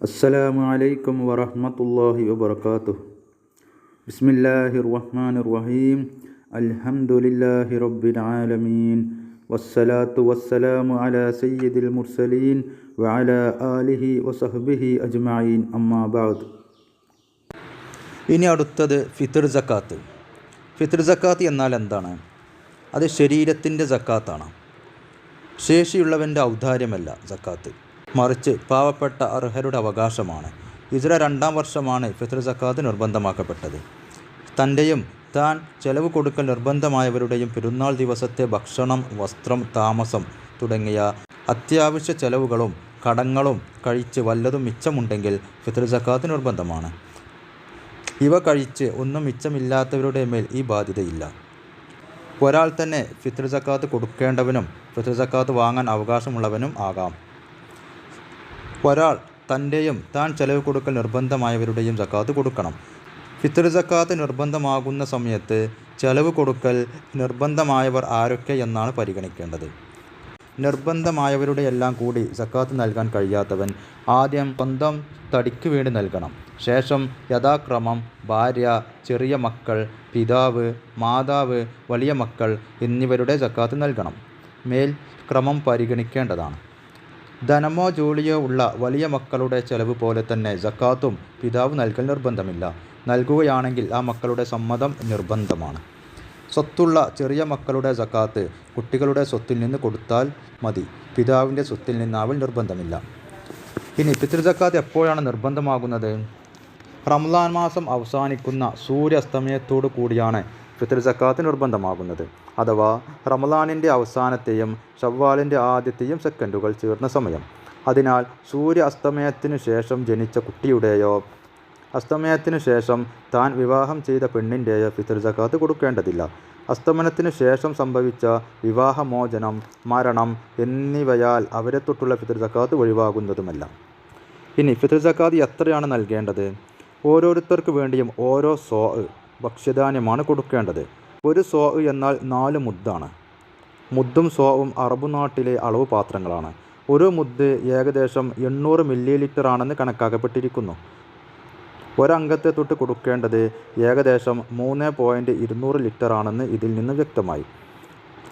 അസ്സലാമു അലൈക്കും വറഹ്മത്തുള്ളാഹി വബർക്കാത്തു ബിസ്മില്ലാഹിർ റഹ്മാനിർ റഹീം അൽഹംദുലില്ലാഹി റബ്ബിൽ ആലമീൻ വസ്സലാത്തു വസ്സലാമു അലാ സയ്യിദിൽ മുർസലീൻ വഅല ആലിഹി വസഹ്ബിഹി അജ്മഈൻ. അമ്മാ ബഅദ്. ഇനി അടുത്തത് ഫിത്ർ സക്കാത്ത്. ഫിത്ർ സക്കാത്ത് എന്നാൽ എന്താണ്? അത് ശരീരത്തിന്റെ സക്കാത്താണ്. ശേഷിയുള്ളവന്റെ ഔദാര്യമല്ല സക്കാത്ത്. മറിച്ച് പാവപ്പെട്ട അർഹരുടെ അവകാശമാണ്. ഇതര രണ്ടാം വർഷമാണ് ഫിത്ർ സക്കാത്ത് നിർബന്ധമാക്കപ്പെട്ടത്. തന്റെയും താൻ ചെലവ് കൊടുക്കൽ നിർബന്ധമായവരുടെയും പെരുന്നാൾ ദിവസത്തെ ഭക്ഷണം വസ്ത്രം താമസം തുടങ്ങിയ അത്യാവശ്യ ചെലവുകളും കടങ്ങളും കഴിച്ച് വല്ലതും മിച്ചമുണ്ടെങ്കിൽ ഫിത്ർ സക്കാത്ത് നിർബന്ധമാണ്. ഇവ കഴിച്ച് ഒന്നും മിച്ചമില്ലാത്തവരുടെ മേൽ ഈ ബാധ്യതയില്ല. ഒരാൾ തന്നെ ഫിത്ർ സക്കാത്ത് കൊടുക്കേണ്ടവനും ഫിത്ർ സക്കാത്ത് വാങ്ങാൻ അവകാശമുള്ളവനും ആകാം. ഒരാൾ തന്റെയും താൻ ചെലവ് കൊടുക്കൽ നിർബന്ധമായവരുടെയും സക്കാത്ത് കൊടുക്കണം. ഫിത്ർ സക്കാത്ത് നിർബന്ധമാകുന്ന സമയത്ത് ചെലവ് കൊടുക്കൽ നിർബന്ധമായവർ ആരൊക്കെ എന്നാണ് പരിഗണിക്കേണ്ടത്. നിർബന്ധമായവരുടെ എല്ലാം കൂടി സക്കാത്ത് നൽകാൻ കഴിയാത്തവൻ ആദ്യം സ്വന്തം തടിക്ക് വേണ്ടി നൽകണം. ശേഷം യഥാക്രമം ഭാര്യ ചെറിയ മക്കൾ പിതാവ് മാതാവ് വലിയ മക്കൾ എന്നിവരുടെ സക്കാത്ത് നൽകണം. മേൽ ക്രമം പരിഗണിക്കേണ്ടതാണ്. ധനമോ ജോലിയോ ഉള്ള വലിയ മക്കളുടെ ചെലവ് പോലെ തന്നെ ജക്കാത്തും പിതാവ് നൽകൽ നിർബന്ധമില്ല. നൽകുകയാണെങ്കിൽ ആ മക്കളുടെ സമ്മതം നിർബന്ധമാണ്. സ്വത്തുള്ള ചെറിയ മക്കളുടെ ജക്കാത്ത് കുട്ടികളുടെ സ്വത്തിൽ നിന്ന് കൊടുത്താൽ മതി. പിതാവിന്റെ സ്വത്തിൽ നിന്നാവൽ നിർബന്ധമില്ല. ഇനി പിതൃജക്കാത്ത് എപ്പോഴാണ് നിർബന്ധമാകുന്നത്? റംലാൻ മാസം അവസാനിക്കുന്ന സൂര്യാസ്തമയത്തോടു കൂടിയാണ് ഫിത്ർ സക്കാത്ത് നിർബന്ധമാകുന്നത്. അഥവാ റമലാനിന്റെ അവസാനത്തെയും ഷവ്വാലിന്റെ ആദ്യത്തെയും സെക്കൻഡുകൾ ചേർന്ന സമയം. അതിനാൽ സൂര്യ അസ്തമയത്തിനു ശേഷം ജനിച്ച കുട്ടിയുടെയോ അസ്തമയത്തിനു ശേഷം താൻ വിവാഹം ചെയ്ത പെണ്ണിന്റെയോ ഫിത്തർ സക്കാത്ത് കൊടുക്കേണ്ടതില്ല. അസ്തമനത്തിനു ശേഷം സംഭവിച്ച വിവാഹമോചനം മരണം എന്നിവയാൽ അവരെ തൊട്ടുള്ള ഫിത്തർ സക്കാത്ത് ഒഴിവാകുന്നതുമല്ല. ഇനി ഫിത്തർ സക്കാത്ത് എത്രയാണ് നൽകേണ്ടത്? ഓരോരുത്തർക്ക് വേണ്ടിയും ഓരോ സോ ഭക്ഷ്യധാന്യമാണ് കൊടുക്കേണ്ടത്. ഒരു സോ എന്നാൽ നാല് മുദ്ദാണ്. മുദ്ദും സോവും അറബ് നാട്ടിലെ അളവ് പാത്രങ്ങളാണ്. ഒരു മുദ്ദ് ഏകദേശം എണ്ണൂറ് മില്ലി ലിറ്റർ ആണെന്ന് കണക്കാക്കപ്പെട്ടിരിക്കുന്നു. ഒരംഗത്തെ തൊട്ട് കൊടുക്കേണ്ടത് ഏകദേശം മൂന്ന് പോയിന്റ് ഇരുന്നൂറ് ലിറ്റർ ആണെന്ന് ഇതിൽ നിന്ന് വ്യക്തമായി.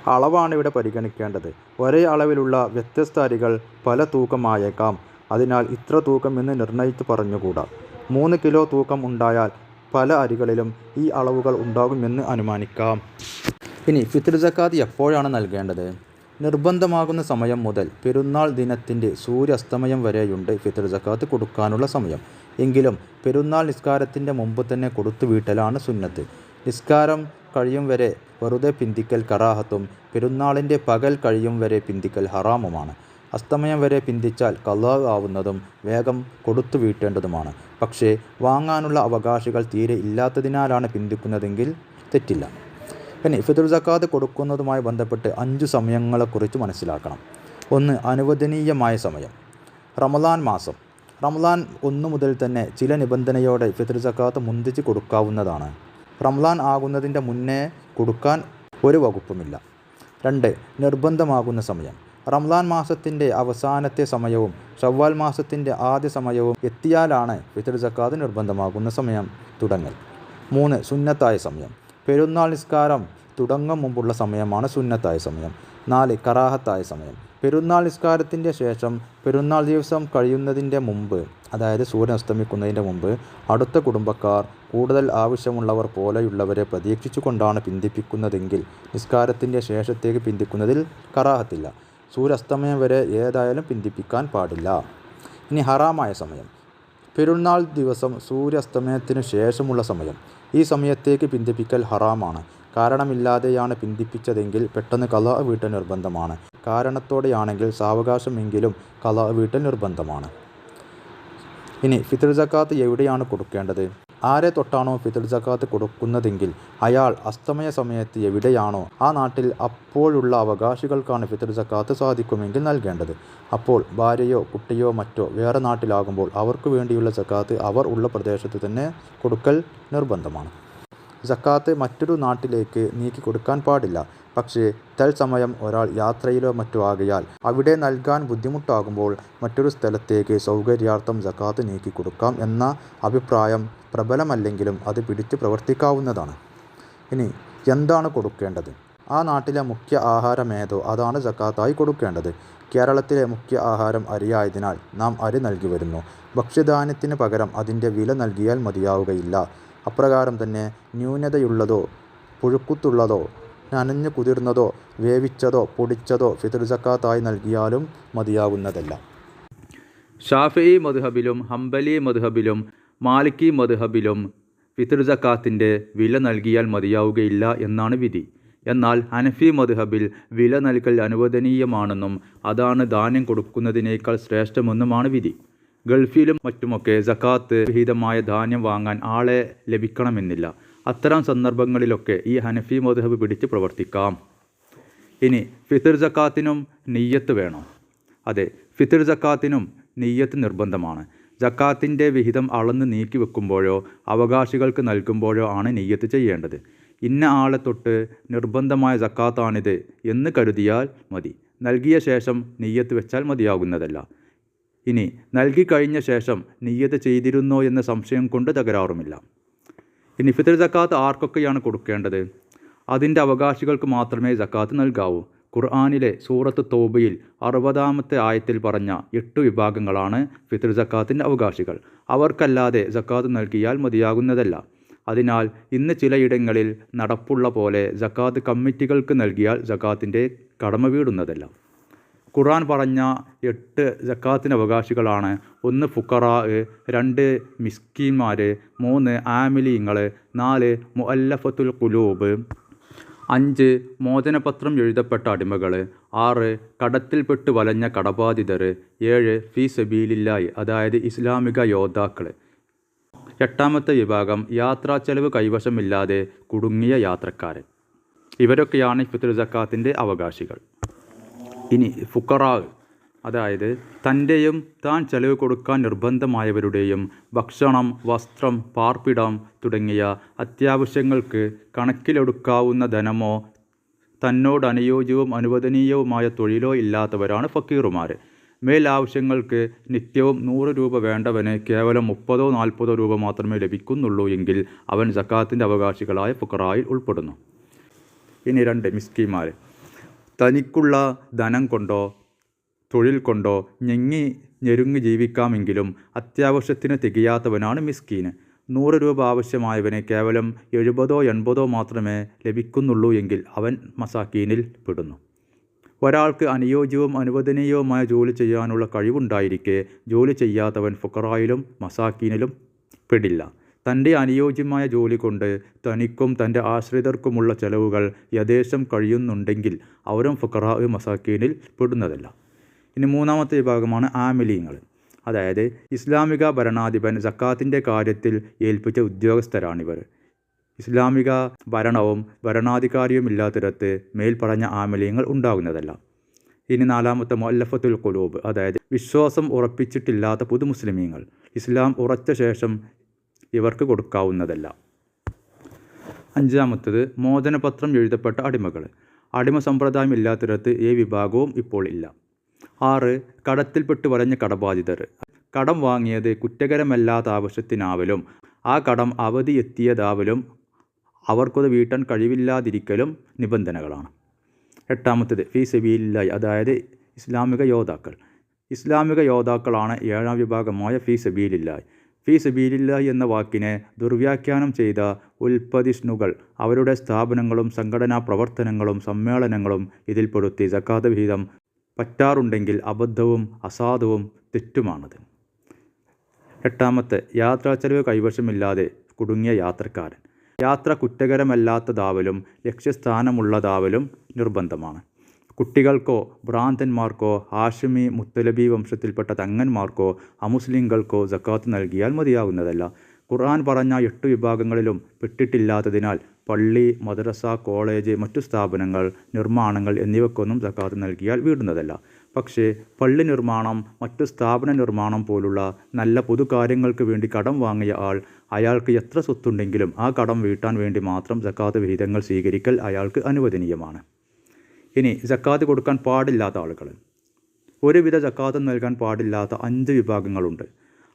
അളവാണ് ഇവിടെ പരിഗണിക്കേണ്ടത്. ഒരേ അളവിലുള്ള വ്യത്യസ്ത അരികൾ പല തൂക്കമായേക്കാം. അതിനാൽ ഇത്ര തൂക്കം എന്ന് നിർണയിച്ച് പറഞ്ഞുകൂടാ. മൂന്ന് കിലോ തൂക്കം ഉണ്ടായാൽ പല അരികളിലും ഈ അളവുകൾ ഉണ്ടാകുമെന്ന് അനുമാനിക്കാം. ഇനി ഫിത്ർ ജക്കാത്ത് എപ്പോഴാണ് നൽകേണ്ടത്? നിർബന്ധമാകുന്ന സമയം മുതൽ പെരുന്നാൾ ദിനത്തിന്റെ സൂര്യാസ്തമയം വരെയുണ്ട് ഫിത്ർ ജക്കാത്ത് കൊടുക്കാനുള്ള സമയം. എങ്കിലും പെരുന്നാൾ നിസ്കാരത്തിന്റെ മുമ്പ് തന്നെ കൊടുത്തു വീട്ടലാണ് സുന്നത്ത്. നിസ്കാരം കഴിയും വരെ വെറുതെ പിന്തിക്കൽ കറാഹത്തും പെരുന്നാളിന്റെ പകൽ കഴിയും വരെ പിന്തിക്കൽ ഹറാമുമാണ്. അസ്തമയം വരെ പിന്തിച്ചാൽ കള്ളാവ് ആവുന്നതും വേഗം കൊടുത്തു വീട്ടേണ്ടതുമാണ്. പക്ഷേ വാങ്ങാനുള്ള അവകാശികൾ തീരെ ഇല്ലാത്തതിനാലാണ് പിന്തിക്കുന്നതെങ്കിൽ തെറ്റില്ല. പിന്നെ ഫിതുൽ സക്കാത്ത് കൊടുക്കുന്നതുമായി ബന്ധപ്പെട്ട് അഞ്ച് സമയങ്ങളെക്കുറിച്ച് മനസ്സിലാക്കണം. ഒന്ന് അനുവദനീയമായ സമയം. റമദാൻ മാസം. റമദാൻ ഒന്നു മുതൽ തന്നെ ചില നിബന്ധനയോടെ ഫിത്ർ സക്കാത്ത് മുന്തിച്ച് കൊടുക്കാവുന്നതാണ്. റമദാൻ ആകുന്നതിന്റെ മുന്നേ കൊടുക്കാൻ ഒരു വകുപ്പുമില്ല. രണ്ട് നിർബന്ധമാകുന്ന സമയം. റംലാൻ മാസത്തിന്റെ അവസാനത്തെ സമയവും ഷവ്വാൽ മാസത്തിന്റെ ആദ്യ സമയവും എത്തിയാലാണ് ഫിത്തർ ജക്കാത്ത് നിർബന്ധമാകുന്ന സമയം തുടങ്ങൽ. മൂന്ന് സുന്നത്തായ സമയം. പെരുന്നാൾ നിസ്കാരം തുടങ്ങും മുമ്പുള്ള സമയമാണ് സുന്നത്തായ സമയം. നാല് കറാഹത്തായ സമയം. പെരുന്നാൾ നിസ്കാരത്തിന്റെ ശേഷം പെരുന്നാൾ ദിവസം കഴിയുന്നതിന്റെ മുമ്പ് അതായത് സൂര്യൻ അസ്തമിക്കുന്നതിന്റെ മുമ്പ് അടുത്ത കുടുംബക്കാർ കൂടുതൽ ആവശ്യമുള്ളവർ പോലെയുള്ളവരെ പ്രതീക്ഷിച്ചുകൊണ്ടാണ് പിന്തിപ്പിക്കുന്നതെങ്കിൽ നിസ്കാരത്തിന്റെ ശേഷത്തേക്ക് പിന്തിക്കുന്നതിൽ കറാഹത്തില്ല. സൂര്യാസ്തമയം വരെ ഏതായാലും പിന്തിപ്പിക്കാൻ പാടില്ല. ഇനി ഹറാമായ സമയം. പെരുന്നാൾ ദിവസം സൂര്യാസ്തമയത്തിനു ശേഷമുള്ള സമയം. ഈ സമയത്തേക്ക് പിന്തിപ്പിക്കൽ ഹറാമാണ്. കാരണമില്ലാതെയാണ് പിന്തിപ്പിച്ചതെങ്കിൽ പെട്ടെന്ന് കല വീട്ടൽ നിർബന്ധമാണ്. കാരണത്തോടെയാണെങ്കിൽ സാവകാശമെങ്കിലും കല വീട്ടൽ നിർബന്ധമാണ്. ഇനി ഫിത്ർ ജക്കാത്ത് എവിടെയാണ് കൊടുക്കേണ്ടത്? ആരെ തൊട്ടാണോ ഫിത്ർ ജക്കാത്ത് കൊടുക്കുന്നതെങ്കിൽ അയാൾ അസ്തമയ സമയത്ത് എവിടെയാണോ ആ നാട്ടിൽ അപ്പോഴുള്ള അവകാശികൾക്കാണ് ഫിത്ർ ജക്കാത്ത് സാധിക്കുമെങ്കിൽ നൽകേണ്ടത്. അപ്പോൾ ഭാര്യയോ കുട്ടിയോ മറ്റോ വേറെ നാട്ടിലാകുമ്പോൾ അവർക്ക് വേണ്ടിയുള്ള ജക്കാത്ത് അവർ ഉള്ള പ്രദേശത്ത് തന്നെ കൊടുക്കൽ നിർബന്ധമാണ്. ജക്കാത്ത് മറ്റൊരു നാട്ടിലേക്ക് നീക്കി കൊടുക്കാൻ പാടില്ല. പക്ഷേ തൽസമയം ഒരാൾ യാത്രയിലോ മറ്റോ ആകയാൽ അവിടെ നൽകാൻ ബുദ്ധിമുട്ടാകുമ്പോൾ മറ്റൊരു സ്ഥലത്തേക്ക് സൗകര്യാർത്ഥം ജക്കാത്ത് നീക്കി കൊടുക്കാം എന്ന അഭിപ്രായം പ്രബലമല്ലെങ്കിലും അത് പിടിച്ച് പ്രവർത്തിക്കാവുന്നതാണ്. ഇനി എന്താണ് കൊടുക്കേണ്ടത്? ആ നാട്ടിലെ മുഖ്യ ആഹാരമേതോ അതാണ് ജക്കാത്തായി കൊടുക്കേണ്ടത്. കേരളത്തിലെ മുഖ്യ ആഹാരം അരിയായതിനാൽ നാം അരി നൽകി വരുന്നു. ഭക്ഷ്യധാന്യത്തിന് പകരം അതിന്റെ വില നൽകിയാൽ മതിയാവുകയില്ല. അപ്രകാരം തന്നെ ന്യൂനതയുള്ളതോ പുഴുക്കുത്തുള്ളതോ നനഞ്ഞു കുതിർന്നതോ വേവിച്ചതോ പൊടിച്ചതോ ഫിത്ർ സക്കാത്തായി നൽകിയാലും മതിയാകുന്നതല്ല. ഷാഫി മധുഹബിലും ഹംബലി മധുഹബിലും മാലിക്കി മധുഹബിലും സക്കാത്തിന്റെ വില നൽകിയാൽ മതിയാവുകയില്ല എന്നാണ് വിധി. എന്നാൽ ഹനഫി മധുഹബിൽ വില നൽകൽ അനുവദനീയമാണെന്നും അതാണ് ധാന്യം കൊടുക്കുന്നതിനേക്കാൾ ശ്രേഷ്ഠമെന്നുമാണ് വിധി. ഗൾഫിലും മറ്റുമൊക്കെ സക്കാത്ത് വിഹിതമായ ധാന്യം വാങ്ങാൻ ആളെ ലഭിക്കണമെന്നില്ല. അത്തരം സന്ദർഭങ്ങളിലൊക്കെ ഈ ഹനഫി മദ്ഹബ് പിടിച്ച് പ്രവർത്തിക്കാം. ഇനി ഫിത്ർ ജക്കാത്തിനും നെയ്യത്ത് വേണോ. അതെ ഫിത്ർ ജക്കാത്തിനും നെയ്യത്ത് നിർബന്ധമാണ്. ജക്കാത്തിന്റെ വിഹിതം അളന്ന് നീക്കി വെക്കുമ്പോഴോ അവകാശികൾക്ക് നൽകുമ്പോഴോ ആണ് നെയ്യത്ത് ചെയ്യേണ്ടത്. ഇന്ന ആളെ തൊട്ട് നിർബന്ധമായ ജക്കാത്താണിത് എന്ന് കരുതിയാൽ മതി. നൽകിയ ശേഷം നെയ്യത്ത് വെച്ചാൽ മതിയാകുന്നതല്ല. ഇനി നൽകി കഴിഞ്ഞ ശേഷം നെയ്യത്ത് ചെയ്തിരുന്നോ എന്ന സംശയം കൊണ്ട് തകരാറുമില്ല. ഇനി ഫിത്തർ ജക്കാത്ത് ആർക്കൊക്കെയാണ് കൊടുക്കേണ്ടത്? അതിന്റെ അവകാശികൾക്ക് മാത്രമേ ജക്കാത്ത് നൽകാവൂ. ഖുർആാനിലെ സൂറത്ത് തോബയിൽ അറുപതാമത്തെ ആയത്തിൽ പറഞ്ഞ എട്ട് വിഭാഗങ്ങളാണ് ഫിത്തർ ജക്കാത്തിന്റെ അവകാശികൾ. അവർക്കല്ലാതെ ജക്കാത്ത് നൽകിയാൽ മതിയാകുന്നതല്ല. അതിനാൽ ഇന്ന് ചിലയിടങ്ങളിൽ നടപ്പുള്ള പോലെ ജക്കാത്ത് കമ്മിറ്റികൾക്ക് നൽകിയാൽ ജക്കാത്തിന്റെ കടമ വീടുന്നതല്ല. ഖുർആൻ പറഞ്ഞ എട്ട് ജക്കാത്തിന് അവകാശികളാണ്. ഒന്ന് ഫുക്കറാ രണ്ട് മിസ്കീന്മാർ മൂന്ന് ആമിലിങ്ങൾ നാല് മുഅല്ലഫത്തുൽ കുലൂബ് അഞ്ച് മോചനപത്രം എഴുതപ്പെട്ട അടിമകൾ ആറ് കടത്തിൽപ്പെട്ട് വലഞ്ഞ കടബാധിതർ ഏഴ് ഫീ സബീലില്ലായി അതായത് ഇസ്ലാമിക യോദ്ധാക്കൾ എട്ടാമത്തെ വിഭാഗം യാത്രാ ചെലവ് കൈവശമില്ലാതെ കുടുങ്ങിയ യാത്രക്കാരൻ ഇവരൊക്കെയാണ് ഫിത്ർ ജക്കാത്തിന്റെ അവകാശികൾ. ഇനി ഫുക്കറാവ് അതായത് തന്റെയും താൻ ചെലവ് കൊടുക്കാൻ നിർബന്ധമായവരുടെയും ഭക്ഷണം വസ്ത്രം പാർപ്പിടം തുടങ്ങിയ അത്യാവശ്യങ്ങൾക്ക് കണക്കിലെടുക്കാവുന്ന ധനമോ തന്നോട് അനുയോജ്യവും അനുവദനീയവുമായ തൊഴിലോ ഇല്ലാത്തവരാണ് ഫക്കീറുമാർ മേൽ ആവശ്യങ്ങൾക്ക് നിത്യവും നൂറ് രൂപ വേണ്ടവന് കേവലം മുപ്പതോ നാൽപ്പതോ രൂപ മാത്രമേ ലഭിക്കുന്നുള്ളൂ എങ്കിൽ അവൻ സക്കാത്തിന്റെ അവകാശികളായ ഫുക്കറായിൽ ഉൾപ്പെടുന്നു. ഇനി രണ്ട് മിസ്കിമാർ തനിക്കുള്ള ധനം കൊണ്ടോ തൊഴിൽ കൊണ്ടോ ഞെങ്ങി ഞെരുങ്ങി ജീവിക്കാമെങ്കിലും അത്യാവശ്യത്തിന് തികയാത്തവനാണ് മിസ്കീന്. നൂറ് രൂപ ആവശ്യമായവനെ കേവലം എഴുപതോ എൺപതോ മാത്രമേ ലഭിക്കുന്നുള്ളൂ എങ്കിൽ അവൻ മസാക്കീനിൽ പെടുന്നു. ഒരാൾക്ക് അനുയോജ്യവും അനുവദനീയവുമായ ജോലി ചെയ്യാനുള്ള കഴിവുണ്ടായിരിക്കെ ജോലി ചെയ്യാത്തവൻ ഫുക്കറായിലും മസാക്കീനിലും പെടില്ല. തന്റെ അനുയോജ്യമായ ജോലി കൊണ്ട് തനിക്കും തന്റെ ആശ്രിതർക്കുമുള്ള ചെലവുകൾ യഥേശം കഴിയുന്നുണ്ടെങ്കിൽ അവരും ഫുക്കറാവ് മസാക്കീനിൽ പെടുന്നതല്ല. ഇനി മൂന്നാമത്തെ വിഭാഗമാണ് ആമിലീങ്ങൾ. അതായത് ഇസ്ലാമിക ഭരണാധിപൻ സക്കാത്തിന്റെ കാര്യത്തിൽ ഏൽപ്പിച്ച ഉദ്യോഗസ്ഥരാണിവർ. ഇസ്ലാമിക ഭരണവും ഭരണാധികാരിയും ഇല്ലാത്തിടത്ത് മേൽപ്പറഞ്ഞ ആമിലിയങ്ങൾ ഉണ്ടാകുന്നതല്ല. ഇനി നാലാമത്തെ മൊല്ലഫത്തുൽ കുലൂബ് അതായത് വിശ്വാസം ഉറപ്പിച്ചിട്ടില്ലാത്ത പുതുമുസ്ലിമീങ്ങൾ. ഇസ്ലാം ഉറച്ച ശേഷം ഇവർക്ക് കൊടുക്കാവുന്നതല്ല. അഞ്ചാമത്തത് മോചനപത്രം എഴുതപ്പെട്ട അടിമകൾ. അടിമ സമ്പ്രദായം ഇല്ലാത്തിടത്ത് ഈ വിഭാഗവും ഇപ്പോൾ ഇല്ല. ആറ് കടത്തിൽപ്പെട്ട് വലഞ്ഞ കടബാധിതർ. കടം വാങ്ങിയത് കുറ്റകരമല്ലാത്ത ആവശ്യത്തിനാവലും ആ കടം അവധി എത്തിയതാവലും അവർക്കത് വീട്ടാൻ കഴിവില്ലാതിരിക്കലും നിബന്ധനകളാണ്. എട്ടാമത്തേത് ഫീ സബീലില്ലായി അതായത് ഇസ്ലാമിക യോദ്ധാക്കൾ. ഇസ്ലാമിക യോദ്ധാക്കളാണ് ഏഴാം വിഭാഗമായ ഫീ സബീലില്ലായി ഫീ എന്ന വാക്കിനെ ദുർവ്യാഖ്യാനം ചെയ്ത ഉൽപ്പതിഷ്ണുകൾ അവരുടെ സ്ഥാപനങ്ങളും സംഘടനാ പ്രവർത്തനങ്ങളും സമ്മേളനങ്ങളും ഇതിൽപ്പെടുത്തി സക്കാത്ത് വിഹിതം പറ്റാറുണ്ടെങ്കിൽ അബദ്ധവും അസാധുവും തെറ്റുമാണത്. എട്ടാമത്തെ യാത്രാച്ചെലവ് കൈവശമില്ലാതെ കുടുങ്ങിയ യാത്രക്കാരൻ. യാത്ര കുറ്റകരമല്ലാത്തതാവലും ലക്ഷ്യസ്ഥാനമുള്ളതാവലും നിർബന്ധമാണ്. കുട്ടികൾക്കോ ഭ്രാന്തന്മാർക്കോ ഹാഷിമി മുത്തലബി വംശത്തിൽപ്പെട്ട തങ്ങന്മാർക്കോ അമുസ്ലിങ്ങൾക്കോ സക്കാത്ത് നൽകിയാൽ മതിയാകുന്നതല്ല. ഖുർആൻ പറഞ്ഞ എട്ട് വിഭാഗങ്ങളിലും പെട്ടിട്ടില്ലാത്തതിനാൽ പള്ളി മദ്രസ കോളേജ് മറ്റു സ്ഥാപനങ്ങൾ നിർമ്മാണങ്ങൾ എന്നിവക്കൊന്നും സക്കാത്ത് നൽകിയാൽ വീടുന്നതല്ല. പക്ഷേ പള്ളി നിർമ്മാണം മറ്റു സ്ഥാപന നിർമ്മാണം പോലുള്ള നല്ല പൊതുകാര്യങ്ങൾക്ക് വേണ്ടി കടം വാങ്ങിയ ആൾ അയാൾക്ക് എത്ര സ്വത്തുണ്ടെങ്കിലും ആ കടം വീട്ടാൻ വേണ്ടി മാത്രം സക്കാത്ത് വിഹിതങ്ങൾ സ്വീകരിക്കൽ അയാൾക്ക് അനുവദനീയമാണ്. ഇനി ജക്കാത്ത് കൊടുക്കാൻ പാടില്ലാത്ത ആളുകൾ. ഒരുവിധ ജക്കാത്ത് നൽകാൻ പാടില്ലാത്ത അഞ്ച് വിഭാഗങ്ങളുണ്ട്.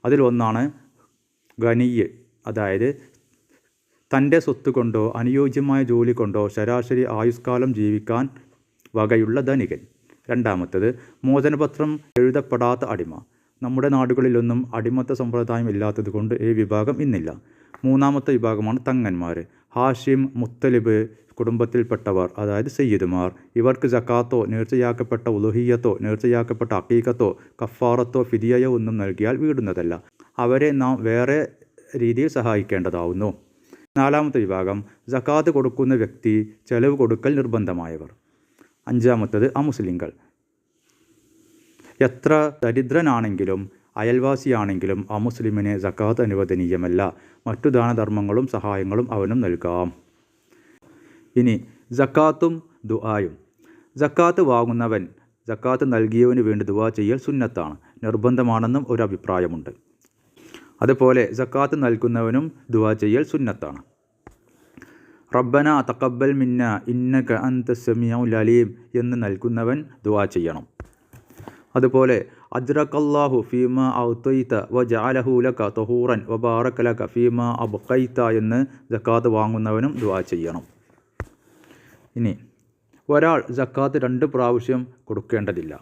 അതിലൊന്നാണ് ഖനിയ്. അതായത് തന്റെ സ്വത്ത് കൊണ്ടോ അനുയോജ്യമായ ജോലി കൊണ്ടോ ശരാശരി ആയുഷ്കാലം ജീവിക്കാൻ വകയുള്ള ധനികൻ. രണ്ടാമത്തത് മോചനപത്രം എഴുതപ്പെടാത്ത അടിമ. നമ്മുടെ നാടുകളിലൊന്നും അടിമത്ത സമ്പ്രദായം ഇല്ലാത്തത് കൊണ്ട് ഈ വിഭാഗം ഇന്നില്ല. മൂന്നാമത്തെ വിഭാഗമാണ് തങ്ങന്മാർ. ഹാഷിം മുത്തലിബ് കുടുംബത്തിൽപ്പെട്ടവർ അതായത് സയ്യിദുമാർ ഇവർക്ക് ജക്കാത്തോ നേർച്ചയാക്കപ്പെട്ട ഉലുഹിയത്തോ നേർച്ചയാക്കപ്പെട്ട അക്കീക്കത്തോ കഫാറത്തോ ഫിദിയയോ ഒന്നും നൽകിയാൽ വീടുന്നതല്ല. അവരെ നാം വേറെ രീതിയിൽ സഹായിക്കേണ്ടതാവുന്നു. നാലാമത്തെ വിഭാഗം ജക്കാത്ത് കൊടുക്കുന്ന വ്യക്തി ചെലവ് കൊടുക്കൽ നിർബന്ധമായവർ. അഞ്ചാമത്തത് അമുസ്ലിങ്ങൾ എത്ര ദരിദ്രനാണെങ്കിലും അയൽവാസിയാണെങ്കിലും അമുസ്ലിമിനെ ജക്കാത്ത് അനുവദനീയമല്ല. മറ്റു ദാനധർമ്മങ്ങളും സഹായങ്ങളും അവനും നൽകാം. ഇനി ജക്കാത്തും ദുആയും. ജക്കാത്ത് വാങ്ങുന്നവൻ ജക്കാത്ത് നൽകിയവന് വേണ്ടി ദുവാ ചെയ്യൽ സുന്നത്താണ് നിർബന്ധമാണെന്നും ഒരു അഭിപ്രായമുണ്ട്. അതുപോലെ ജക്കാത്ത് നൽകുന്നവനും ദുവാ ചെയ്യൽ സുന്നത്താണ്. റബ്ബന തക്കബൽ മിന്ന ഇന്നക അന്ത സമീഉൽ അലീം എന്ന് നൽകുന്നവൻ ദുവാ ചെയ്യണം. അതുപോലെ അജ്റക്കല്ലാഹു ഫീമ ഔത്തൈത്ത വ ജഅലഹു ലക തഹൂറൻ വ ബാറക്കലക ലക ഫീമ അബ്ഖൈത്ത എന്ന് ജക്കാത്ത് വാങ്ങുന്നവനും ദുവാ ചെയ്യണം. ഇനി ഒരാൾ ജക്കാത്ത് രണ്ട് പ്രാവശ്യം കൊടുക്കേണ്ടതില്ല.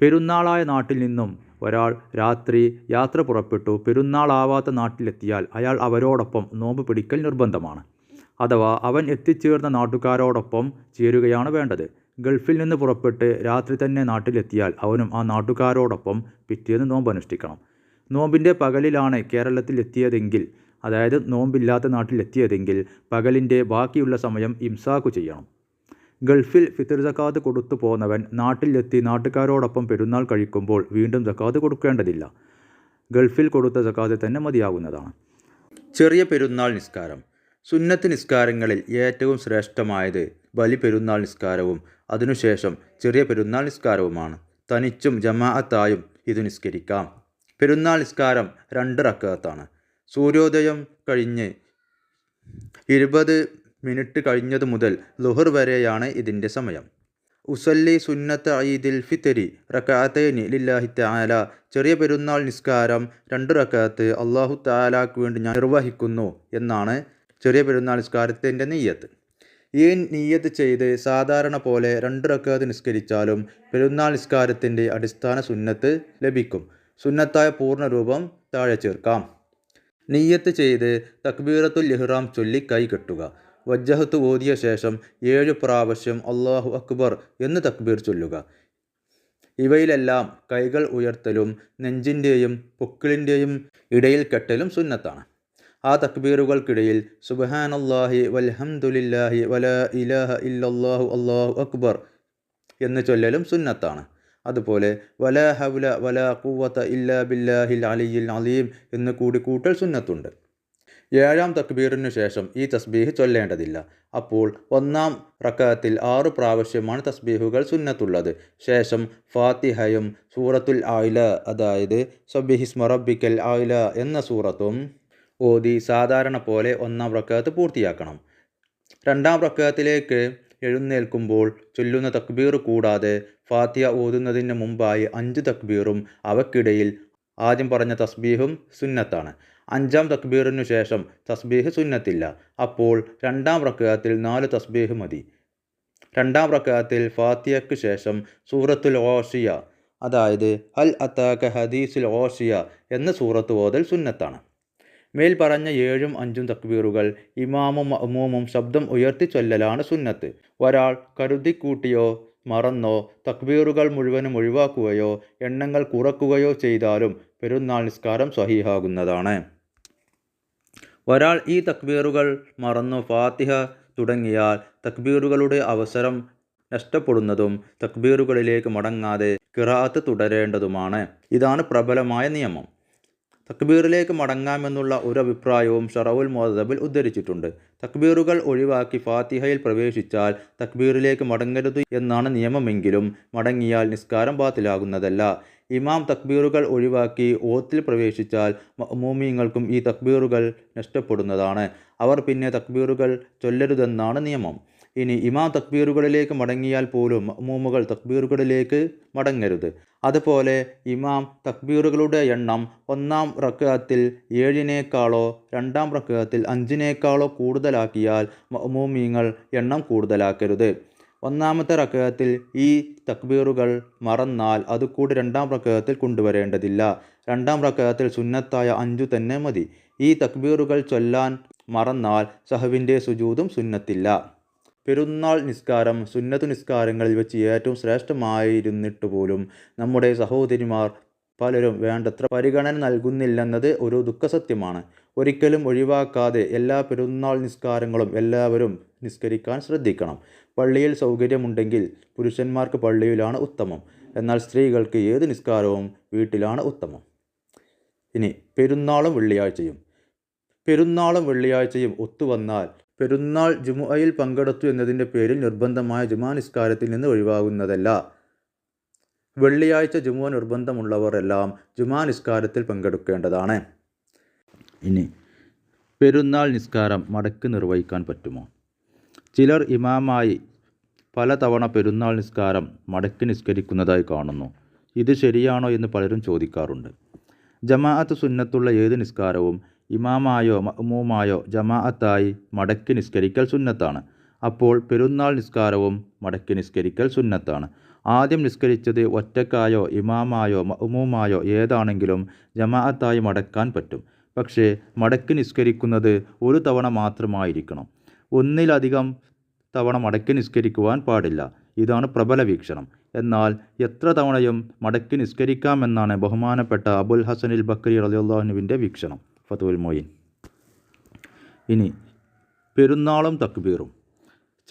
പെരുന്നാളായ നാട്ടിൽ നിന്നും ഒരാൾ രാത്രി യാത്ര പുറപ്പെട്ടു. പെരുന്നാളാവാത്ത നാട്ടിലെത്തിയാൽ അയാൾ അവരോടൊപ്പം നോമ്പ് പിടിക്കൽ നിർബന്ധമാണ്. അഥവാ അവൻ എത്തിച്ചേർന്ന നാട്ടുകാരോടൊപ്പം ചേരുകയാണ് വേണ്ടത്. ഗൾഫിൽ നിന്ന് പുറപ്പെട്ട് രാത്രി തന്നെ നാട്ടിലെത്തിയാൽ അവനും ആ നാട്ടുകാരോടൊപ്പം പിറ്റേന്ന് നോമ്പ് അനുഷ്ഠിക്കണം നോമ്പിന്റെ പകലിലാണ് കേരളത്തിൽ എത്തിയതെങ്കിൽ അതായത് നോമ്പില്ലാത്ത നാട്ടിലെത്തിയതെങ്കിൽ പകലിന്റെ ബാക്കിയുള്ള സമയം ഇംസാക്കു ചെയ്യണം. ഗൾഫിൽ ഫിത്തർ ജക്കാത്ത് കൊടുത്തു പോന്നവൻ നാട്ടിലെത്തി നാട്ടുകാരോടൊപ്പം പെരുന്നാൾ കഴിക്കുമ്പോൾ വീണ്ടും ജക്കാത്ത് കൊടുക്കേണ്ടതില്ല. ഗൾഫിൽ കൊടുത്ത ജക്കാത്ത് തന്നെ മതിയാകുന്നതാണ് ചെറിയ പെരുന്നാൾ നിസ്കാരം. സുന്നത്ത് നിസ്കാരങ്ങളിൽ ഏറ്റവും ശ്രേഷ്ഠമായത് ബലി പെരുന്നാൾ നിസ്കാരവും അതിനുശേഷം ചെറിയ പെരുന്നാൾ നിസ്കാരവുമാണ്. തനിച്ചും ജമാഅത്തായും ഇത് നിസ്കരിക്കാം. പെരുന്നാൾ നിസ്കാരം രണ്ട് റക്കത്താണ്. സൂര്യോദയം കഴിഞ്ഞ് ഇരുപത് മിനിറ്റ് കഴിഞ്ഞതു മുതൽ ലുഹർ വരെയാണ് ഇതിന്റെ സമയം. ഉസല്ലി സുന്നത്ത് ഐദിൽ ഫിത്തരി റക്കാത്തേനി ലില്ലാഹി താല ചെറിയ പെരുന്നാൾ നിസ്കാരം രണ്ട് റക്കാത്ത് അള്ളാഹു താലാക്ക് വേണ്ടി ഞാൻ നിർവഹിക്കുന്നു എന്നാണ് ചെറിയ പെരുന്നാൾ നിസ്കാരത്തിന്റെ നെയ്യത്ത്. ഈ നീയത്ത് ചെയ്ത് സാധാരണ പോലെ രണ്ട് റക്കാത്ത് നിസ്കരിച്ചാലും പെരുന്നാൾ നിസ്കാരത്തിന്റെ അടിസ്ഥാന സുന്നത്ത് ലഭിക്കും. സുന്നത്തായ പൂർണ രൂപം താഴെ ചേർക്കാം. നീയത്ത് ചെയ്ത് തക്ബീറത്തുൽ ഇഹ്റാം ചൊല്ലി കൈ കെട്ടുക. വജ്ജഹത്ത് ഓതിയ ശേഷം ഏഴ് പ്രാവശ്യം അള്ളാഹു അക്ബർ എന്ന് തക്ബീർ ചൊല്ലുക. ഇവയിലെല്ലാം കൈകൾ ഉയർത്തലും നെഞ്ചിന്റെയും പൊക്കിളിന്റെയും ഇടയിൽ കെട്ടലും സുന്നത്താണ്. ആ തക്ബീറുകൾക്കിടയിൽ സുബഹാനല്ലാഹി വൽഹംദുലില്ലാഹി വല ഇലാഹ ഇല്ലല്ലാഹു അള്ളാഹു അക്ബർ എന്ന് ചൊല്ലലും സുന്നത്താണ്. അതുപോലെ വല ഹവല വല കൂവത്ത ഇല്ലാ ബില്ലാഹിൽ അലിയിൽ അലീം എന്ന് കൂടി കൂട്ടൽ സുന്നത്തുണ്ട്. ഏഴാം തക്ബീറിനു ശേഷം ഈ തസ്ബീഹ് ചൊല്ലേണ്ടതില്ല. അപ്പോൾ ഒന്നാം റക്കാത്തിൽ ആറു പ്രാവശ്യമാണ് തസ്ബീഹുകൾ സുന്നത്തുള്ളത്. ശേഷം ഫാത്തിഹയും സൂറത്തുൽ ആയില അതായത് സബിഹിസ്മ റബ്ബിക്കൽ ആയില എന്ന സൂറത്തും ഓതി സാധാരണ പോലെ ഒന്നാം റക്കാത്ത് പൂർത്തിയാക്കണം. രണ്ടാം റക്കാത്തിലേക്ക് എഴുന്നേൽക്കുമ്പോൾ ചൊല്ലുന്ന തക്ബീർ കൂടാതെ ഫാത്തിയ ഓതുന്നതിന് മുമ്പായി അഞ്ച് തക്ബീറും അവക്കിടയിൽ ആദ്യം പറഞ്ഞ തസ്ബീഹും സുന്നത്താണ്. അഞ്ചാം തക്ബീറിനു ശേഷം തസ്ബീഹ് സുന്നത്തില്ല. അപ്പോൾ രണ്ടാം പ്രക്രിയത്തിൽ നാല് തസ്ബീഹ് മതി. രണ്ടാം പ്രക്രിയത്തിൽ ഫാത്തിയക്ക് ശേഷം സൂറത്തുൽ ഓഷിയ അതായത് അൽ അത്താക്ക ഹദീസുൽ ഓഷിയ എന്ന സൂറത്ത് ഓതൽ സുന്നത്താണ്. മേൽ പറഞ്ഞ ഏഴും അഞ്ചും തക്ബീറുകൾ ഇമാമും അമൂമും ശബ്ദം ഉയർത്തി ചൊല്ലലാണ് സുന്നത്ത്. ഒരാൾ കരുതിക്കൂട്ടിയോ മറന്നോ തക്ബീറുകൾ മുഴുവനും ഒഴിവാക്കുകയോ എണ്ണങ്ങൾ കുറക്കുകയോ ചെയ്താലും പെരുന്നാൾ നിസ്കാരം സ്വഹീഹാകുന്നതാണ്. ഒരാൾ ഈ തക്ബീറുകൾ മറന്നു ഫാത്തിഹ തുടങ്ങിയാൽ തക്ബീറുകളുടെ അവസരം നഷ്ടപ്പെടുന്നതും തക്ബീറുകളിലേക്ക് മടങ്ങാതെ കിറാത്ത് തുടരേണ്ടതുമാണ്. ഇതാണ് പ്രബലമായ നിയമം. തക്ബീറിലേക്ക് മടങ്ങാമെന്നുള്ള ഒരു അഭിപ്രായവും ഷറവുൽ മോദബിൽ ഉദ്ധരിച്ചിട്ടുണ്ട്. തക്ബീറുകൾ ഒഴിവാക്കി ഫാത്തിഹയിൽ പ്രവേശിച്ചാൽ തക്ബീറിലേക്ക് മടങ്ങരുത് എന്നാണ് നിയമമെങ്കിലും മടങ്ങിയാൽ നിസ്കാരം ബാത്തിലാകുന്നതല്ല. ഇമാം തക്ബീറുകൾ ഒഴിവാക്കി ഓത്തിൽ പ്രവേശിച്ചാൽ മൂമിയങ്ങൾക്കും ഈ തക്ബീറുകൾ നഷ്ടപ്പെടുന്നതാണ്. അവർ പിന്നെ തക്ബീറുകൾ ചൊല്ലരുതെന്നാണ് നിയമം. ഇനി ഇമാം തക്ബീറുകളിലേക്ക് മടങ്ങിയാൽ പോലും മൂമുകൾ തക്ബീറുകളിലേക്ക് മടങ്ങരുത്. അതുപോലെ ഇമാം തക്ബീറുകളുടെ എണ്ണം ഒന്നാം റക്കത്തിൽ ഏഴിനേക്കാളോ രണ്ടാം റക്കത്തിൽ അഞ്ചിനേക്കാളോ കൂടുതലാക്കിയാൽ മൂമിങ്ങൾ എണ്ണം കൂടുതലാക്കരുത്. ഒന്നാമത്തെ റക്കത്തിൽ ഈ തക്ബീറുകൾ മറന്നാൽ അത് കൂടി രണ്ടാം റക്അത്തിൽ കൊണ്ടുവരേണ്ടതില്ല. രണ്ടാം റക്അത്തിൽ സുന്നത്തായ അഞ്ചു തന്നെ മതി. ഈ തക്ബീറുകൾ ചൊല്ലാൻ മറന്നാൽ സഹവിന്റെ സുജൂതും സുന്നത്തില്ല. പെരുന്നാൾ നിസ്കാരം സുന്നത്ത് നിസ്കാരങ്ങളിൽ വെച്ച് ഏറ്റവും ശ്രേഷ്ഠമായിരുന്നിട്ട് പോലും നമ്മുടെ സഹോദരിമാർ പലരും വേണ്ടത്ര പരിഗണന നൽകുന്നില്ലെന്നത് ഒരു ദുഃഖസത്യമാണ്. ഒരിക്കലും ഒഴിവാക്കാതെ എല്ലാ പെരുന്നാൾ നിസ്കാരങ്ങളും എല്ലാവരും നിസ്കരിക്കാൻ ശ്രദ്ധിക്കണം. പള്ളിയിൽ സൗകര്യമുണ്ടെങ്കിൽ പുരുഷന്മാർക്ക് പള്ളിയിലാണ് ഉത്തമം. എന്നാൽ സ്ത്രീകൾക്ക് ഏത് നിസ്കാരവും വീട്ടിലാണ് ഉത്തമം. ഇനി പെരുന്നാളും വെള്ളിയാഴ്ചയും. പെരുന്നാളും വെള്ളിയാഴ്ചയും ഒത്തുവന്നാൽ പെരുന്നാൾ ജുമുഅയിൽ പങ്കെടുത്തു എന്നതിന്റെ പേരിൽ നിർബന്ധമായ ജുമാ നിസ്കാരത്തിൽ നിന്ന് ഒഴിവാകുന്നതല്ല. വെള്ളിയാഴ്ച ജുമുഅ നിർബന്ധമുള്ളവർ എല്ലാം ജുമാ നിസ്കാരത്തിൽ പങ്കെടുക്കേണ്ടതാണ്. ഇനി പെരുന്നാൾ നിസ്കാരം മടക്ക് നിർവഹിക്കാൻ പറ്റുമോ? ചിലർ ഇമാമായി പലതവണ പെരുന്നാൾ നിസ്കാരം മടക്കി നിസ്കരിക്കുന്നതായി കാണുന്നു. ഇത് ശരിയാണോ എന്ന് പലരും ചോദിക്കാറുണ്ട്. ജമാഅത്ത് സുന്നത്തുള്ള ഏത് നിസ്കാരവും ഇമാമായോ മഅ്മൂമായോ ജമാഅത്തായി മടക്കി നിസ്കരിക്കൽ സുന്നത്താണ്. അപ്പോൾ പെരുന്നാൾ നിസ്കാരവും മടക്കി നിസ്കരിക്കൽ സുന്നത്താണ്. ആദ്യം നിസ്കരിച്ചത് ഒറ്റക്കായോ ഇമാമായോ മഅ്മൂമായോ ഏതാണെങ്കിലും ജമാഅത്തായി മടക്കാൻ പറ്റും. പക്ഷേ മടക്കി നിസ്കരിക്കുന്നത് ഒരു തവണ മാത്രമായിരിക്കണം. ഒന്നിലധികം തവണ മടക്കി നിസ്കരിക്കുവാൻ പാടില്ല. ഇതാണ് പ്രബല വീക്ഷണം. എന്നാൽ എത്ര തവണയും മടക്കി നിസ്കരിക്കാമെന്നാണ് ബഹുമാനപ്പെട്ട അബുൽ ഹസനിൽ ബക്രി റലിയുള്ളാഹുവിന്റെ വീക്ഷണം. ഫതുൽ മൊയിൻ. ഇനി പെരുന്നാളും തക്ബീറും.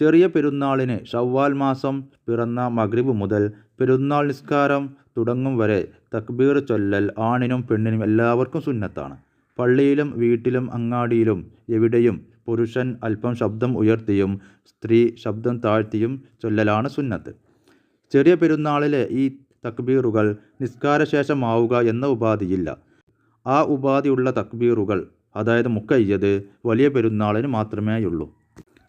ചെറിയ പെരുന്നാളിന് ഷവ്വാൽ മാസം പിറന്ന മഗ്രിബ് മുതൽ പെരുന്നാൾ നിസ്കാരം തുടങ്ങും വരെ തക്ബീർ ചൊല്ലൽ ആണിനും പെണ്ണിനും എല്ലാവർക്കും സുന്നത്താണ്. പള്ളിയിലും വീട്ടിലും അങ്ങാടിയിലും എവിടെയും പുരുഷൻ അല്പം ശബ്ദം ഉയർത്തിയും സ്ത്രീ ശബ്ദം താഴ്ത്തിയും ചൊല്ലലാണ് സുന്നത്ത്. ചെറിയ പെരുന്നാളിലെ ഈ തക്ബീറുകൾ നിസ്കാരശേഷമാവുക എന്ന ഉപാധിയില്ല. ആ ഉപാധിയുള്ള തക്ബീറുകൾ അതായത് മുക്കയ്യത് വലിയ പെരുന്നാളിന് മാത്രമേയുള്ളൂ.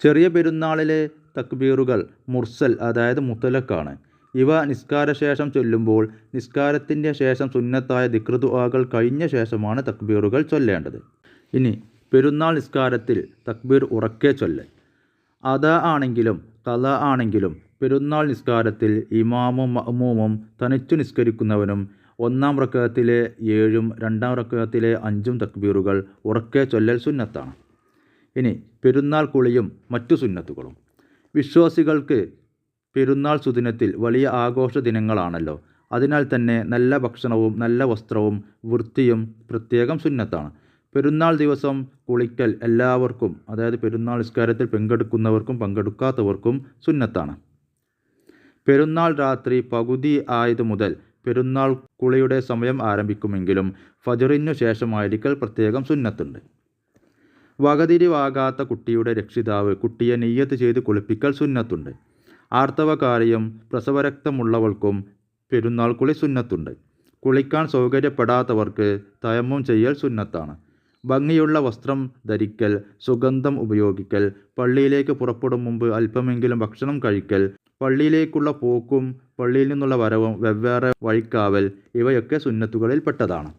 ചെറിയ പെരുന്നാളിലെ തക്ബീറുകൾ മുർസൽ അതായത് മുത്തലക്കാണ് ഇവ നിസ്കാരശേഷം ചൊല്ലുമ്പോൾ നിസ്കാരത്തിന്റെ ശേഷം സുന്നത്തായ ദിക്റുദുആകൾ കഴിഞ്ഞ ശേഷമാണ് തക്ബീറുകൾ ചൊല്ലേണ്ടത്. ഇനി പെരുന്നാൾ നിസ്കാരത്തിൽ തക്ബീർ ഉറക്കെ ചൊല്ലൽ അത ആണെങ്കിലും കല ആണെങ്കിലും പെരുന്നാൾ നിസ്കാരത്തിൽ ഇമാമും മഹ്മൂമും തനിച്ചു നിസ്കരിക്കുന്നവനും ഒന്നാം റക്കത്തിലെ ഏഴും രണ്ടാം റക്കത്തിലെ അഞ്ചും തക്ബീറുകൾ ഉറക്കെ ചൊല്ലൽ സുന്നത്താണ്. ഇനി പെരുന്നാൾ കുളിയും മറ്റു സുന്നത്തുകളും. വിശ്വാസികൾക്ക് പെരുന്നാൾ സുദിനത്തിൽ വലിയ ആഘോഷ ദിനങ്ങളാണല്ലോ. അതിനാൽ തന്നെ നല്ല ഭക്ഷണവും നല്ല വസ്ത്രവും വൃത്തിയും പ്രത്യേകം സുന്നത്താണ്. പെരുന്നാൾ ദിവസം കുളിക്കൽ എല്ലാവർക്കും അതായത് പെരുന്നാൾ നിസ്കാരത്തിൽ പങ്കെടുക്കുന്നവർക്കും പങ്കെടുക്കാത്തവർക്കും സുന്നത്താണ്. പെരുന്നാൾ രാത്രി പകുതി ആയത് മുതൽ പെരുന്നാൾ കുളിയുടെ സമയം ആരംഭിക്കുമെങ്കിലും ഫജറിനു ശേഷമായിരിക്കൽ പ്രത്യേകം സുന്നത്തുണ്ട്. വകതിരിവാകാത്ത കുട്ടിയുടെ രക്ഷിതാവ് കുട്ടിയെ നെയ്യത്ത് ചെയ്ത് കുളിപ്പിക്കൽ സുന്നത്തുണ്ട്. ആർത്തവകാരിയും പ്രസവരക്തമുള്ളവർക്കും പെരുന്നാൾ കുളി സുന്നത്തുണ്ട്. കുളിക്കാൻ സൗകര്യപ്പെടാത്തവർക്ക് തയമ്മം ചെയ്യൽ സുന്നത്താണ്. ഭംഗിയുള്ള വസ്ത്രം ധരിക്കൽ സുഗന്ധം ഉപയോഗിക്കൽ പള്ളിയിലേക്ക് പുറപ്പെടും മുമ്പ് അല്പമെങ്കിലും ഭക്ഷണം കഴിക്കൽ പള്ളിയിലേക്കുള്ള പോക്കും പള്ളിയിൽ നിന്നുള്ള വരവും വെവ്വേറെ വഴിക്കാവൽ ഇവയൊക്കെ സുന്നത്തുകളിൽപ്പെട്ടതാണ്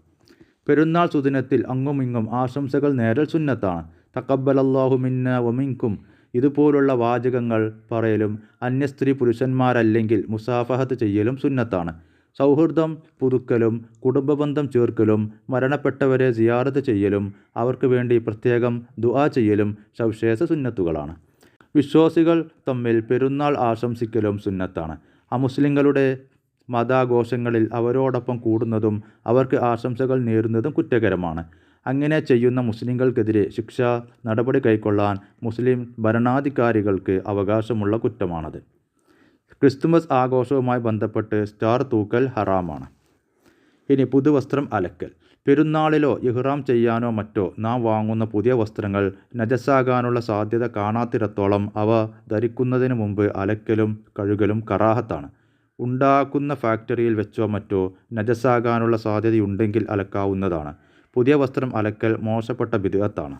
പെരുന്നാൾ സുദിനത്തിൽ അങ്ങുമിങ്ങും ആശംസകൾ നേരൽ സുന്നത്താണ്. തക്കബലല്ലാഹു മിന്ന വമിൻകും. ഇതുപോലുള്ള വാചകങ്ങൾ പറയലും അന്യസ്ത്രീ പുരുഷന്മാരല്ലെങ്കിൽ മുസാഫഹത്ത് ചെയ്യലും സുന്നത്താണ്. സൗഹൃദം പുതുക്കലും കുടുംബബന്ധം ചേർക്കലും മരണപ്പെട്ടവരെ സിയാറത്ത് ചെയ്യലും അവർക്ക് വേണ്ടി പ്രത്യേകം ദുആ ചെയ്യലും സവിശേഷ സുന്നത്തുകളാണ്. വിശ്വാസികൾ തമ്മിൽ പെരുന്നാൾ ആശംസിക്കലും സുന്നത്താണ്. അമുസ്ലിങ്ങളുടെ മതാഘോഷങ്ങളിൽ അവരോടൊപ്പം കൂടുന്നതും അവർക്ക് ആശംസകൾ നേരുന്നതും കുറ്റകരമാണ്. അങ്ങനെ ചെയ്യുന്ന മുസ്ലിങ്ങൾക്കെതിരെ ശിക്ഷ നടപടി കൈക്കൊള്ളാൻ മുസ്ലിം ഭരണാധികാരികൾക്ക് അവകാശമുള്ള കുറ്റമാണത്. ക്രിസ്തുമസ് ആഘോഷവുമായി ബന്ധപ്പെട്ട് സ്റ്റാർ തൂക്കൽ ഹറാമാണ്. ഇനി പുതുവസ്ത്രം അലക്കൽ. പെരുന്നാളിലോ ഇഹ്റാം ചെയ്യാനോ മറ്റോ നാം വാങ്ങുന്ന പുതിയ വസ്ത്രങ്ങൾ നജസാകാനുള്ള സാധ്യത കാണാത്തിടത്തോളം അവ ധരിക്കുന്നതിന് മുമ്പ് അലക്കലും കഴുകലും കറാഹത്താണ്. ഉണ്ടാക്കുന്ന ഫാക്ടറിയിൽ വെച്ചോ മറ്റോ നജസ്സാകാനുള്ള സാധ്യതയുണ്ടെങ്കിൽ അലക്കാവുന്നതാണ്. പുതിയ വസ്ത്രം അലക്കൽ മോശപ്പെട്ട ബിദ്അത്താണ്